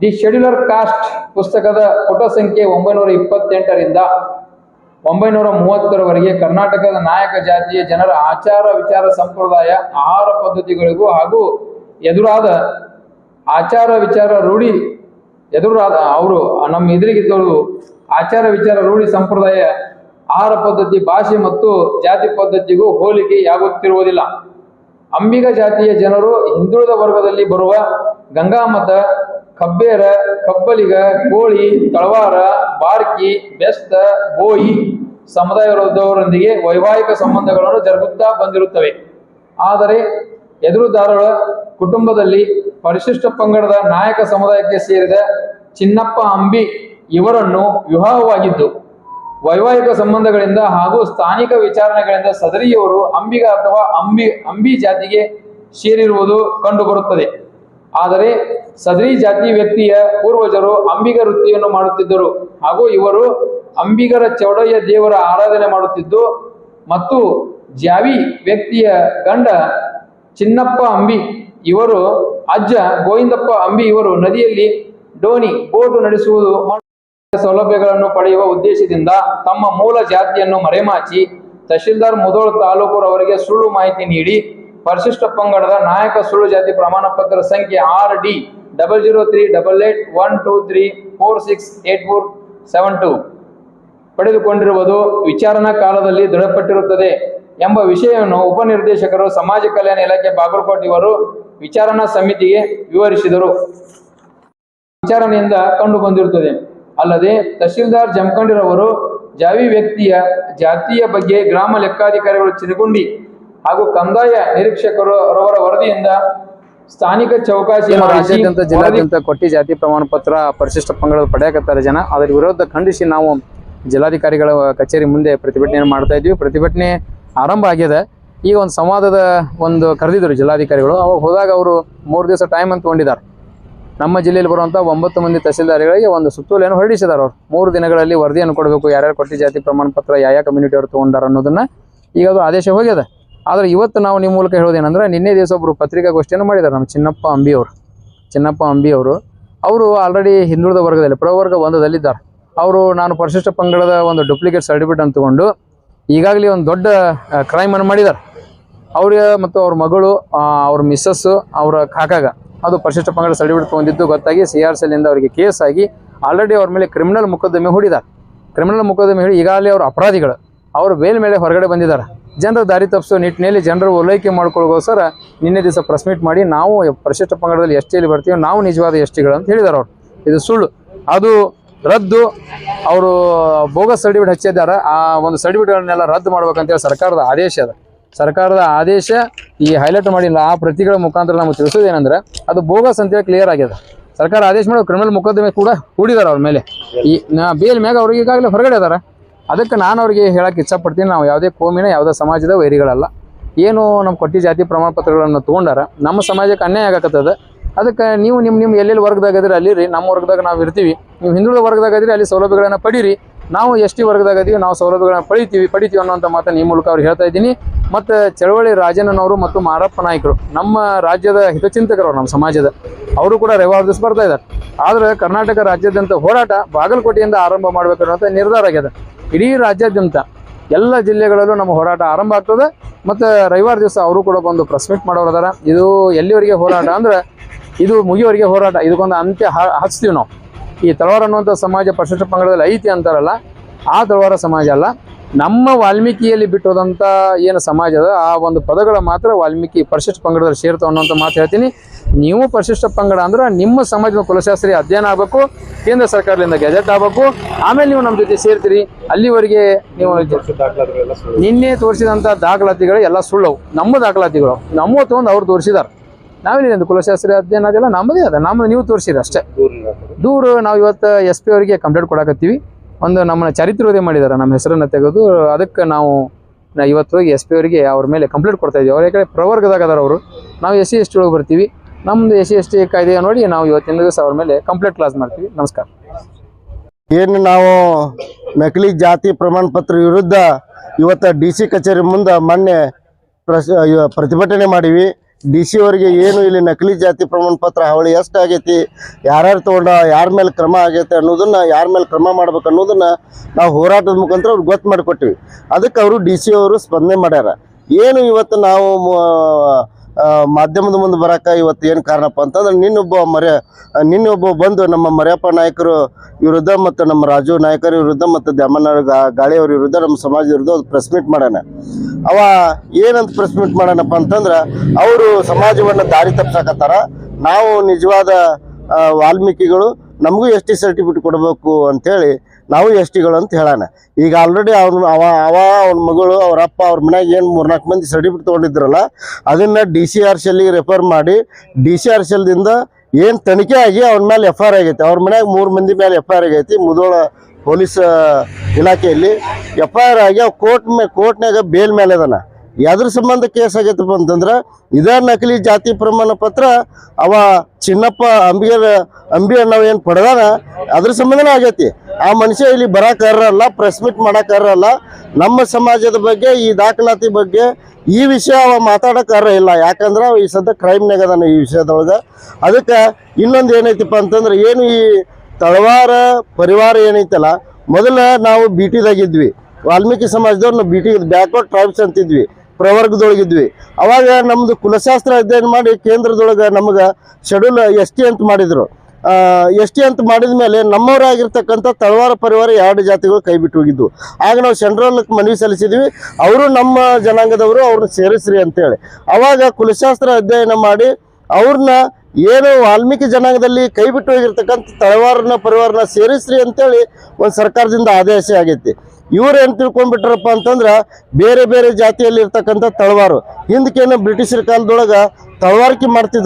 The scheduler cost ಪುಸ್ತಕದ ಪುಟ ಸಂಖ್ಯೆ ಒಂಬೈನೂರ ಇಪ್ಪತ್ತೆಂಟರಿಂದ ಒಂಬೈನೂರ ಮೂವತ್ತರವರೆಗೆ ಕರ್ನಾಟಕದ ನಾಯಕ ಜಾತಿಯ ಜನರ ಆಚಾರ ವಿಚಾರ ಸಂಪ್ರದಾಯ, ಆಹಾರ ಪದ್ಧತಿಗಳಿಗೂ ಹಾಗೂ ಎದುರಾದ ಆಚಾರ ವಿಚಾರ ರೂಢಿ ಎದುರಾದ ಅವರು ನಮ್ಮ ಎದುರಿಗಿದ್ದವರು ಆಚಾರ ವಿಚಾರ ರೂಢಿ ಸಂಪ್ರದಾಯ, ಆಹಾರ ಪದ್ಧತಿ, ಭಾಷೆ ಮತ್ತು ಜಾತಿ ಪದ್ಧತಿಗೂ ಹೋಲಿಕೆಯಾಗುತ್ತಿರುವುದಿಲ್ಲ. ಅಂಬಿಗ ಜಾತಿಯ ಜನರು ಹಿಂದುಳಿದ ವರ್ಗದಲ್ಲಿ ಬರುವ ಗಂಗಾಮತ ಕಬ್ಬೇರ, ಕಬ್ಬಲಿಗ, ಕೋಳಿ, ತಳವಾರ, ಬಾರ್ಕಿ, ಬೆಸ್ತ, ಬೋಯಿ ಸಮುದಾಯದವರೊಂದಿಗೆ ವೈವಾಹಿಕ ಸಂಬಂಧಗಳನ್ನು ಜರುಗುತ್ತಾ ಬಂದಿರುತ್ತವೆ. ಆದರೆ ಎದುರುದಾರರ ಕುಟುಂಬದಲ್ಲಿ ಪರಿಶಿಷ್ಟ ಪಂಗಡದ ನಾಯಕ ಸಮುದಾಯಕ್ಕೆ ಸೇರಿದ ಚಿನ್ನಪ್ಪ ಅಂಬಿ ಇವರನ್ನು ವಿವಾಹವಾಗಿದ್ದು ವೈವಾಹಿಕ ಸಂಬಂಧಗಳಿಂದ ಹಾಗೂ ಸ್ಥಾನಿಕ ವಿಚಾರಣೆಗಳಿಂದ ಸದರಿಯವರು ಅಂಬಿಗ ಅಥವಾ ಅಂಬಿ ಅಂಬಿ ಜಾತಿಗೆ ಸೇರಿರುವುದು ಕಂಡುಬರುತ್ತದೆ. ಆದರೆ ಸದರಿ ಜಾತಿ ವ್ಯಕ್ತಿಯ ಪೂರ್ವಜರು ಅಂಬಿಗ ವೃತ್ತಿಯನ್ನು ಮಾಡುತ್ತಿದ್ದರು ಹಾಗೂ ಇವರು ಅಂಬಿಗರ ಚೌಡಯ್ಯ ದೇವರ ಆರಾಧನೆ ಮಾಡುತ್ತಿದ್ದು, ಮತ್ತು ಜಾವಿ ವ್ಯಕ್ತಿಯ ಗಂಡ ಚಿನ್ನಪ್ಪ ಅಂಬಿ, ಇವರು ಅಜ್ಜ ಗೋವಿಂದಪ್ಪ ಅಂಬಿ ಇವರು ನದಿಯಲ್ಲಿ ಡೋಣಿ ಬೋಟು ನಡೆಸುವುದು ಸೌಲಭ್ಯಗಳನ್ನು ಪಡೆಯುವ ಉದ್ದೇಶದಿಂದ ತಮ್ಮ ಮೂಲ ಜಾತಿಯನ್ನು ಮರೆಮಾಚಿ ತಹಶೀಲ್ದಾರ್ ಮುದೋಳ್ ತಾಲೂಕುರವರಿಗೆ ಸುಳ್ಳು ಮಾಹಿತಿ ನೀಡಿ ಪರಿಶಿಷ್ಟ ಪಂಗಡದ ನಾಯಕ ಸುಳ್ಳು ಜಾತಿ ಪ್ರಮಾಣ ಪತ್ರ ಸಂಖ್ಯೆ R D double zero three double eight one two three four six eight four seven two ಪಡೆದುಕೊಂಡಿರುವುದು ವಿಚಾರಣಾ ಕಾಲದಲ್ಲಿ ದೃಢಪಟ್ಟಿರುತ್ತದೆ ಎಂಬ ವಿಷಯವನ್ನು ಉಪನಿರ್ದೇಶಕರು ಸಮಾಜ ಕಲ್ಯಾಣ ಇಲಾಖೆ ಬಾಗಲಕೋಟೆ ಇವರು ವಿಚಾರಣಾ ಸಮಿತಿಗೆ ವಿವರಿಸಿದರು. ವಿಚಾರಣೆಯಿಂದ ಕಂಡು ಬಂದಿರುತ್ತದೆ ಅಲ್ಲದೆ ತಹಶೀಲ್ದಾರ್ ಜಮಖಂಡಿರವರು ಜಾವಿ ವ್ಯಕ್ತಿಯ ಜಾತಿಯ ಬಗ್ಗೆ ಗ್ರಾಮ ಲೆಕ್ಕಾಧಿಕಾರಿಗಳು ಚಿನಗುಂಡಿ ಹಾಗೂ ಕಂದಾಯ ನಿರೀಕ್ಷಕರು ಅವರ ವರದಿಯಿಂದ ಸ್ಥಾನಿಕ ಚೌಕಾಸಿ ರಾಜ್ಯಾದ್ಯಂತ ಜಿಲ್ಲಾದ್ಯಂತ ಕೊಟ್ಟಿ ಜಾತಿ ಪ್ರಮಾಣ ಪತ್ರ ಪರಿಶಿಷ್ಟ ಪಂಗಡದ ಪಡೆಯಕತ್ತಾರೆ ಜನ. ಅದರ ವಿರೋಧ ಖಂಡಿಸಿ ನಾವು ಜಿಲ್ಲಾಧಿಕಾರಿಗಳ ಕಚೇರಿ ಮುಂದೆ ಪ್ರತಿಭಟನೆ ಮಾಡ್ತಾ ಇದ್ವಿ ಪ್ರತಿಭಟನೆ ಆರಂಭ ಆಗಿದೆ. ಈಗ ಒಂದು ಸಂವಾದದ ಒಂದು ಕರೆದಿದ್ರು ಜಿಲ್ಲಾಧಿಕಾರಿಗಳು. ಅವಾಗ ಹೋದಾಗ ಅವರು ಮೂರು ದಿವಸ ಟೈಮ್ ಅಂತ ತಗೊಂಡಿದ್ದಾರೆ. ನಮ್ಮ ಜಿಲ್ಲೆಯಲ್ಲಿ ಬರುವಂಥ ಒಂಬತ್ತು ಮಂದಿ ತಹಸೀಲ್ದಾರ್ಗಳಿಗೆ ಒಂದು ಸುತ್ತೋಲೆಯನ್ನು ಹೊರಡಿಸಿದಾರೆ ಅವರು. ಮೂರು ದಿನಗಳಲ್ಲಿ ವರದಿಯನ್ನು ಕೊಡಬೇಕು, ಯಾರ್ಯಾರು ಕೊಟ್ಟಿ ಜಾತಿ ಪ್ರಮಾಣ ಪತ್ರ ಯಾವ ಕಮ್ಯುನಿಟಿ ಅವರು ತಗೊಂಡಾರ ಅನ್ನೋದನ್ನ ಈಗ ಅದು ಆದೇಶ ಹೋಗ್ಯದ ಆದರೆ ಇವತ್ತು ನಾವು ನಿಮ್ಮ ಮೂಲಕ ಹೇಳೋದೇನೆಂದ್ರೆ ನಿನ್ನೆ ದಿವಸ ಒಬ್ಬರು ಪತ್ರಿಕಾಗೋಷ್ಠಿಯನ್ನು ಮಾಡಿದ್ದಾರೆ ನಮ್ಮ ಚಿನ್ನಪ್ಪ ಅಂಬಿ ಅವರು. ಚಿನ್ನಪ್ಪ ಅಂಬಿ ಅವರು. ಅವರು ಆಲ್ರೆಡಿ ಹಿಂದುಳಿದ ವರ್ಗದಲ್ಲಿ ಪ್ರವರ್ಗ ಒಂದದಲ್ಲಿದ್ದಾರೆ ಅವರು ನಾನು ಪರಿಶಿಷ್ಟ ಪಂಗಡದ ಒಂದು ಡೂಪ್ಲಿಕೇಟ್ ಸರ್ಟಿಫಿಕೇಟ್ ಅಂತ ತಗೊಂಡು ಈಗಾಗಲೇ ಒಂದು ದೊಡ್ಡ ಕ್ರೈಮನ್ನು ಮಾಡಿದ್ದಾರೆ. ಅವ್ರಿಗೆ ಮತ್ತು ಅವ್ರ ಮಗಳು ಅವ್ರ ಮಿಸ್ಸಸ್ಸು ಅವರ ಕಾಕಾಗ. ಅದು ಪರಿಶಿಷ್ಟ ಪಂಗಡ ಸರ್ಟಿಫಿಕೇಟ್ ತೊಗೊಂಡಿದ್ದು ಗೊತ್ತಾಗಿ ಸಿ ಆರ್ ಅವರಿಗೆ ಕೇಸ್ ಆಗಿ ಆಲ್ರೆಡಿ ಅವ್ರ ಮೇಲೆ ಕ್ರಿಮಿನಲ್ ಮೊಕದ್ದಮೆ ಹೂಡಿದ್ದಾರೆ. ಕ್ರಿಮಿನಲ್ ಮೊಕದ್ದಮೆ ಹೇಳಿ ಈಗಾಗಲೇ ಅವರು ಅಪರಾಧಿಗಳು. ಅವರು ಬೇಲ್ ಮೇಲೆ ಹೊರಗಡೆ ಬಂದಿದ್ದಾರೆ. ಜನರ ದಾರಿ ತಪ್ಪಿಸೋ ನಿಟ್ಟಿನಲ್ಲಿ ಜನರು ಓಲೈಕೆ ಮಾಡ್ಕೊಳ್ಳೋಸ್ಕರ ನಿನ್ನೆ ದಿವಸ ಪ್ರೆಸ್ ಮೀಟ್ ಮಾಡಿ ನಾವು ಪರಿಶಿಷ್ಟ ಪಂಗಡದಲ್ಲಿ ಎಷ್ಟು ಹೇಳಿ ಬರ್ತೀವಿ, ನಾವು ನಿಜವಾದ ಎಷ್ಟಿಗಳು ಅಂತ ಹೇಳಿದ್ದಾರೆ ಅವರು. ಇದು ಸುಳ್ಳು. ಅದು ರದ್ದು ಅವರು ಬೋಗಸ್ ಸರ್ಟಿಫಿಕೇಟ್ ಹಚ್ಚಿದ್ದಾರೆ. ಆ ಒಂದು ಸರ್ಟಿಫಿಕೇಟ್ಗಳನ್ನೆಲ್ಲ ರದ್ದು ಮಾಡ್ಬೇಕಂತೇಳಿ ಸರ್ಕಾರದ ಆದೇಶ ಅದ ಸರ್ಕಾರದ ಆದೇಶ ಈ ಹೈಲೈಟ್ ಮಾಡಿಲ್ಲ. ಆ ಪ್ರತಿಗಳ ಮುಖಾಂತರ ನಮಗೆ ತಿಳಿಸೋದೇನೆಂದ್ರೆ ಅದು ಬೋಗಸ್ ಅಂತೇಳಿ ಕ್ಲಿಯರ್ ಆಗ್ಯದ. ಸರ್ಕಾರ ಆದೇಶ ಮಾಡೋ ಕ್ರಿಮಿನಲ್ ಮೊಕದ್ದಮೆ ಕೂಡ ಹೂಡಿದಾರೆ ಅವ್ರ ಮೇಲೆ. ಈ ಬೇಲ್ ಮ್ಯಾಗ ಅವ್ರಿಗೆ ಈಗಾಗಲೇ ಹೊರಗಡೆ ಅದಾರ. ಅದಕ್ಕೆ ನಾನು ಅವ್ರಿಗೆ ಹೇಳಕ್ಕೆ ಇಚ್ಛಪಡ್ತೀನಿ. ನಾವು ಯಾವುದೇ ಕೋಮಿನ, ಯಾವುದೇ ಸಮಾಜದ ವೈರಿಗಳಲ್ಲ. ಏನು ನಮ್ಮ ಕೊಟ್ಟಿ ಜಾತಿ ಪ್ರಮಾಣ ಪತ್ರಗಳನ್ನು ತೊಗೊಂಡಾರ, ನಮ್ಮ ಸಮಾಜಕ್ಕೆ ಅನ್ಯಾಯ ಆಗಕತ್ತದ. ಅದಕ್ಕೆ ನೀವು ನಿಮ್ಮ ನಿಮ್ಮ ಎಲ್ಲೆಲ್ಲಿ ವರ್ಗದಾಗ ಇದ್ರೆ ಅಲ್ಲಿ ರೀ, ನಮ್ಮ ವರ್ಗದಾಗ ನಾವು ಇರ್ತೀವಿ. ನೀವು ಹಿಂದುಳಿದ ವರ್ಗದಾಗಿದ್ರೆ ಅಲ್ಲಿ ಸೌಲಭ್ಯಗಳನ್ನು ಪಡೀರಿ. ನಾವು ಎಷ್ಟು ವರ್ಗದಾಗ ನಾವು ಸೌಲಭ್ಯಗಳನ್ನ ಪಡಿತೀವಿ ಪಡಿತೀವಿ ಅನ್ನೋಂಥ ಮಾತನ್ನು ಈ ಮೂಲಕ ಅವ್ರು ಹೇಳ್ತಾ ಇದ್ದೀನಿ. ಮತ್ತು ಚಳವಳಿ ರಾಜಣ್ಣನವರು ಮತ್ತು ಮಾರಪ್ಪ ನಾಯಕರು ನಮ್ಮ ರಾಜ್ಯದ ಹಿತಚಿಂತಕರು ನಮ್ಮ ಸಮಾಜದ. ಅವರು ಕೂಡ ರೆವಾರ್ಡಿಸ್ ಬರ್ತಾ ಇದ್ದಾರೆ. ಆದರೆ ಕರ್ನಾಟಕ ರಾಜ್ಯಾದ್ಯಂತ ಹೋರಾಟ ಬಾಗಲಕೋಟೆಯಿಂದ ಆರಂಭ ಮಾಡಬೇಕು ನಿರ್ಧಾರ ಆಗ್ಯದ ಇಡೀ ರಾಜ್ಯಾದ್ಯಂತ ಎಲ್ಲ ಜಿಲ್ಲೆಗಳಲ್ಲೂ ನಮ್ಮ ಹೋರಾಟ ಆರಂಭ ಆಗ್ತದೆ. ಮತ್ತು ರವಿವಾರ ದಿವಸ ಅವರು ಕೂಡ ಬಂದು ಪ್ರೆಸ್ ಮೀಟ್ ಮಾಡೋರು ಅದಾರ ಇದು ಎಲ್ಲಿವರೆಗೆ ಹೋರಾಟ ಅಂದ್ರೆ ಇದು ಮುಗಿಯೋರಿಗೆ ಹೋರಾಟ. ಇದಕ್ಕೊಂದು ಅಂತ್ಯ ಹಚ್ತೀವಿ ನಾವು. ಈ ತಳವಾರ ಅನ್ನುವಂಥ ಸಮಾಜ ಪರಿಶಿಷ್ಟ ಪಂಗಡದಲ್ಲಿ ಐತಿ ಅಂತಾರಲ್ಲ, ಆ ತಳವಾರ ಸಮಾಜ ಅಲ್ಲ. ನಮ್ಮ ವಾಲ್ಮೀಕಿಯಲ್ಲಿ ಬಿಟ್ಟೋದಂಥ ಏನು ಸಮಾಜ ಅದ ಆ ಒಂದು ಪದಗಳು ಮಾತ್ರ ವಾಲ್ಮೀಕಿ ಪರಿಶಿಷ್ಟ ಪಂಗಡದಲ್ಲಿ ಸೇರ್ತಾವ ಅನ್ನೋಂಥ ಮಾತು ಹೇಳ್ತೀನಿ. ನೀವು ಪರಿಶಿಷ್ಟ ಪಂಗಡ ಅಂದ್ರೆ ನಿಮ್ಮ ಸಮಾಜದ ಕುಲಶಾಸ್ತ್ರಿ ಅಧ್ಯಯನ ಆಗಬೇಕು ಕೇಂದ್ರ ಸರ್ಕಾರದಿಂದ ಗೆಜೆಟ್ ಆಗಬೇಕು ಆಮೇಲೆ ನೀವು ನಮ್ಮ ಜೊತೆ ಸೇರ್ತೀರಿ ಅಲ್ಲಿವರೆಗೆ ನೀವು ನಿನ್ನೆ ತೋರಿಸಿದಂಥ ದಾಖಲಾತಿಗಳು ಎಲ್ಲ ಸುಳ್ಳವು ನಮ್ಮ ದಾಖಲಾತಿಗಳು ನಮ್ಮ ತೊಗೊಂಡು ಅವ್ರು ತೋರಿಸಿದಾರೆ. ನಾವೇನಿದೆ ಕುಲಶಾಸ್ತ್ರಿ ಅಧ್ಯಯನ ಅದೆಲ್ಲ ನಮ್ಮದೇ ಅದ ನಮ್ಮ ನೀವು ತೋರಿಸಿದ ಅಷ್ಟೇ. ದೂರು ನಾವು ಇವತ್ತು ಎಸ್ ಪಿ ಅವರಿಗೆ ಕಂಪ್ಲೇಂಟ್ ಕೊಡಕತ್ತೀವಿ. ಒಂದು ನಮ್ಮನ್ನ ಚರಿತ್ರೋದಯ ಮಾಡಿದ್ದಾರೆ ನಮ್ಮ ಹೆಸರನ್ನು ತೆಗೆದು. ಅದಕ್ಕೆ ನಾವು, ನಾ ಇವತ್ತು ಎಸ್ ಪಿ ಅವರಿಗೆ ಅವ್ರ ಮೇಲೆ ಕಂಪ್ಲೇಂಟ್ ಕೊಡ್ತಾ ಇದ್ದೀವಿ. ಅವ್ರ ಯಾಕಂದರೆ ಪ್ರವರ್ಗದಾಗ ಅದಾರ ಅವರು. ನಾವು ಎಸ್ ಸಿ ಎಸ್ ಟಿ ಒಳಗೆ ಬರ್ತೀವಿ. ನಮ್ಮದು ಎಸ್ ಸಿ ಎಸ್ ಟಿ ಕಾಯ್ದೆ ನೋಡಿ ನಾವು ಇವತ್ತಿನ ದಿವಸ ಅವ್ರ ಮೇಲೆ ಕಂಪ್ಲೇಂಟ್ ಕ್ಲಾಸ್ ಮಾಡ್ತೀವಿ. ನಮಸ್ಕಾರ. ಏನು ನಾವು ನಕಲಿ ಜಾತಿ ಪ್ರಮಾಣ ಪತ್ರ ವಿರುದ್ಧ ಇವತ್ತು ಡಿ ಸಿ ಕಚೇರಿ ಮುಂದೆ ಮೊನ್ನೆ ಪ್ರತಿಭಟನೆ ಮಾಡೀವಿ. ಡಿ ಸಿ ಅವರಿಗೆ ಏನು ಇಲ್ಲಿ ನಕಲಿ ಜಾತಿ ಪ್ರಮಾಣ ಪತ್ರ ಹಾವಳಿ ಎಷ್ಟು ಆಗೈತಿ ಯಾರ್ಯಾರು ತೊಗೊಂಡ, ಯಾರ ಮೇಲೆ ಕ್ರಮ ಆಗೈತೆ ಅನ್ನೋದನ್ನ ಯಾರ ಮೇಲೆ ಕ್ರಮ ಮಾಡ್ಬೇಕು ಅನ್ನೋದನ್ನ ನಾವು ಹೋರಾಟದ ಮುಖಾಂತರ ಅವ್ರಿಗೆ ಗೊತ್ತು ಮಾಡಿಕೊಟ್ಟಿವಿ. ಅದಕ್ಕೆ ಅವರು ಡಿ ಸಿ ಅವರು ಸ್ಪಂದನೆ ಮಾಡ್ಯಾರ. ಏನು ಇವತ್ತು ನಾವು ಮಾಧ್ಯಮದ ಮುಂದೆ ಬರಕ ಇವತ್ತು ಏನು ಕಾರಣಪ್ಪ ಅಂತಂದ್ರೆ ನಿನ್ನೊಬ್ಬ ಮರ್ಯ ನಿನ್ನೊಬ್ಬ ಬಂದು ನಮ್ಮ ಮರ್ಯಪ್ಪ ನಾಯಕರು ವಿರುದ್ಧ ಮತ್ತು ನಮ್ಮ ರಾಜು ನಾಯಕರ ವಿರುದ್ಧ ಮತ್ತು ದ್ಯಾಮನ ಗಾಳಿಯವರ ವಿರುದ್ಧ ನಮ್ಮ ಸಮಾಜದ ವಿರುದ್ಧ ಒಂದು ಪ್ರೆಸ್ ಮೀಟ್ ಮಾಡ್ಯಾನ ಅವ ಏನಂತ ಪ್ರೆಸ್ ಮೀಟ್ ಮಾಡ್ಯಾನಪ್ಪ ಅಂತಂದ್ರೆ ಅವರು ಸಮಾಜವನ್ನು ದಾರಿ ತಪ್ಸಕತ್ತಾರ. ನಾವು ನಿಜವಾದ ವಾಲ್ಮೀಕಿಗಳು ನಮಗೂ ಎಷ್ಟು ಸರ್ಟಿಫಿಕೇಟ್ ಕೊಡಬೇಕು ಅಂತೇಳಿ ನಾವು ಎಸ್ ಟಿಗಳು ಅಂತ ಹೇಳಾನ. ಈಗ ಆಲ್ರೆಡಿ ಅವ್ನ ಅವ ಅವ, ಅವ್ನ ಮಗಳು, ಅವ್ರ ಅಪ್ಪ, ಅವ್ರ ಮನ್ಯಾಗ ಏನು ಮೂರ್ನಾಲ್ಕು ಮಂದಿ ಸರ್ಟಿಫಿಕೇಟ್ ತೊಗೊಂಡಿದ್ರಲ್ಲ ಅದನ್ನ ಡಿ ಸಿ ಆರ್ ಶೆಲ್ಗೆ ರೆಫರ್ ಮಾಡಿ ಡಿ ಸಿ ಆರ್ ಶೆಲ್ದಿಂದ ಏನು ತನಿಖೆ ಆಗಿ ಅವ್ನ ಮೇಲೆ ಎಫ್ ಐ ಆರ್ ಆಗೈತೆ. ಅವ್ರ ಮನ್ಯಾಗ ಮೂರು ಮಂದಿ ಮೇಲೆ ಎಫ್ ಐ ಆರ್ ಆಗೈತಿ. ಮುದೋಳ ಪೊಲೀಸ್ ಇಲಾಖೆಯಲ್ಲಿ ಎಫ್ ಐ ಆರ್ ಆಗಿ ಅವ್ ಕೋರ್ಟ್ ಮೇ ಕೋರ್ಟ್ನಾಗ ಬೇಲ್ ಮೇಲೆ ಅದನ್ನ ಯಾವ್ದ್ರ ಸಂಬಂಧ ಕೇಸ್ ಆಗೈತಪ್ಪ ಅಂತಂದ್ರೆ, ಇದೇ ನಕಲಿ ಜಾತಿ ಪ್ರಮಾಣ ಪತ್ರ ಅವ ಚಿನ್ನಪ್ಪ ಅಂಬಿಗರ್ ಅಂಬಿ ನಾವು ಏನು ಪಡೆದಾನ, ಅದ್ರ ಸಂಬಂಧನೇ ಆಗೈತಿ. ಆ ಮನುಷ್ಯ ಇಲ್ಲಿ ಬರಕ್ಕಾರಲ್ಲ ಪ್ರೆಸ್ ಮೀಟ್ ಮಾಡಕ್ಕಾರಲ್ಲ ನಮ್ಮ ಸಮಾಜದ ಬಗ್ಗೆ, ಈ ದಾಖಲಾತಿ ಬಗ್ಗೆ ಈ ವಿಷಯ ಅವ ಮಾತಾಡೋಕ್ಕಾರ ಇಲ್ಲ. ಯಾಕಂದ್ರೆ ಈ ಸದ್ಯ ಕ್ರೈಮ್ನಾಗ ಅದಾನ ಈ ವಿಷಯದೊಳಗೆ. ಅದಕ್ಕೆ ಇನ್ನೊಂದು ಏನೈತಿಪ್ಪ ಅಂತಂದ್ರೆ, ಏನು ಈ ತಳವಾರ ಪರಿವಾರ ಏನೈತಲ್ಲ, ಮೊದಲ ನಾವು ಬಿ ಟಿದಾಗಿದ್ವಿ ವಾಲ್ಮೀಕಿ ಸಮಾಜದವ್ರು ನಾವು ಬಿ ಟಿ ಬ್ಯಾಕ್ವರ್ಡ್ ಟ್ರೈಬ್ಸ್ ಅಂತಿದ್ವಿ. ಪ್ರವರ್ಗದೊಳಗಿದ್ವಿ ಅವಾಗ ನಮ್ದು ಕುಲಶಾಸ್ತ್ರ ಅಧ್ಯಯನ ಮಾಡಿ ಕೇಂದ್ರದೊಳಗೆ ನಮಗೆ ಶೆಡ್ಯೂಲ್ ಎಸ್ ಟಿ ಅಂತ ಮಾಡಿದ್ರು. ಎಸ್ ಟಿ ಅಂತ ಮಾಡಿದ ಮೇಲೆ ನಮ್ಮವರಾಗಿರ್ತಕ್ಕಂಥ ತಳವಾರ ಪರಿವಾರ ಎರಡು ಜಾತಿಗಳು ಕೈ ಬಿಟ್ಟು ಹೋಗಿದ್ದು ಆಗ ನಾವು ಸೆಂಟ್ರಲ್ ಮನವಿ ಸಲ್ಲಿಸಿದ್ವಿ. ಅವರು ನಮ್ಮ ಜನಾಂಗದವರು ಅವ್ರನ್ನ ಸೇರಿಸ್ರಿ ಅಂತೇಳಿ. ಅವಾಗ ಕುಲಶಾಸ್ತ್ರ ಅಧ್ಯಯನ ಮಾಡಿ ಅವ್ರನ್ನ ಏನು ವಾಲ್ಮೀಕಿ ಜನಾಂಗದಲ್ಲಿ ಕೈ ಬಿಟ್ಟು ಹೋಗಿರ್ತಕ್ಕಂಥ ತಳವಾರನ ಪರಿವಾರನ ಸೇರಿಸ್ರಿ ಅಂತೇಳಿ ಒಂದು ಸರ್ಕಾರದಿಂದ ಆದೇಶ ಆಗೈತಿ. ಇವ್ರು ಏನು ತಿಳ್ಕೊಂಡ್ಬಿಟ್ರಪ್ಪ ಅಂತಂದ್ರೆ ಬೇರೆ ಬೇರೆ ಜಾತಿಯಲ್ಲಿ ಇರ್ತಕ್ಕಂಥ ತಳವಾರು. ಹಿಂದಕ್ಕೇನು ಬ್ರಿಟಿಷರ ಕಾಲದೊಳಗೆ ತಳವಾರಿಕೆ ಮಾಡ್ತಿದ್ರು